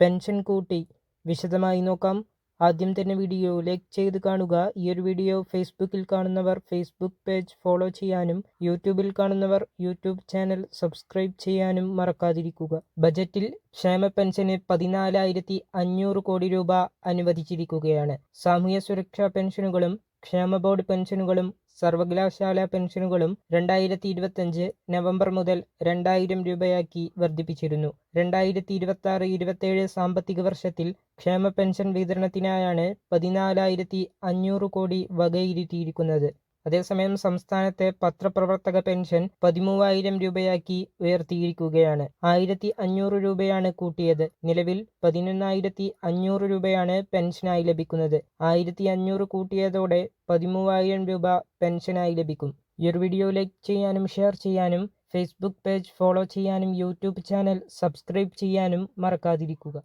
Pension കൂട്ടി. വിശദമായി നോക്കാം. ആദ്യം തന്നെ വീഡിയോ ലൈക്ക് ചെയ്ത് കാണുക. ഈ ഒരു വീഡിയോ ഫേസ്ബുക്കിൽ കാണുന്നവർ ഫേസ്ബുക്ക് പേജ് ഫോളോ ചെയ്യാനും യൂട്യൂബിൽ കാണുന്നവർ യൂട്യൂബ് ചാനൽ സബ്സ്ക്രൈബ് ചെയ്യാനും മറക്കാതിരിക്കുക. ബജറ്റിൽ ക്ഷേമ പെൻഷന് പതിനാലായിരത്തി അഞ്ഞൂറ് കോടി രൂപ അനുവദിച്ചിരിക്കുകയാണ്. സാമൂഹ്യ സുരക്ഷാ പെൻഷനുകളും ക്ഷേമ ബോർഡ് പെൻഷനുകളും സർവകലാശാല പെൻഷനുകളും രണ്ടായിരത്തി ഇരുപത്തഞ്ച് നവംബർ മുതൽ രണ്ടായിരം രൂപയാക്കി വർദ്ധിപ്പിച്ചിരുന്നു. രണ്ടായിരത്തി ഇരുപത്തി ആറ് ഇരുപത്തേഴ് സാമ്പത്തിക വർഷത്തിൽ ക്ഷേമ പെൻഷൻ വിതരണത്തിനായാണ് പതിനാലായിരത്തി അഞ്ഞൂറ് കോടി വകയിരുത്തിയിരിക്കുന്നത്. അതേസമയം സംസ്ഥാനത്തെ പത്രപ്രവർത്തക പെൻഷൻ പതിമൂവായിരം രൂപയാക്കി ഉയർത്തിയിരിക്കുകയാണ്. ആയിരത്തി അഞ്ഞൂറ് രൂപയാണ് കൂട്ടിയത്. നിലവിൽ പതിനൊന്നായിരത്തി അഞ്ഞൂറ് രൂപയാണ് പെൻഷനായി ലഭിക്കുന്നത്. ആയിരത്തി അഞ്ഞൂറ് കൂട്ടിയതോടെ പതിമൂവായിരം രൂപ പെൻഷനായി ലഭിക്കും. ഈ ഒരു വീഡിയോ ലൈക്ക് ചെയ്യാനും ഷെയർ ചെയ്യാനും ഫേസ്ബുക്ക് പേജ് ഫോളോ ചെയ്യാനും യൂട്യൂബ് ചാനൽ സബ്സ്ക്രൈബ് ചെയ്യാനും മറക്കാതിരിക്കുക.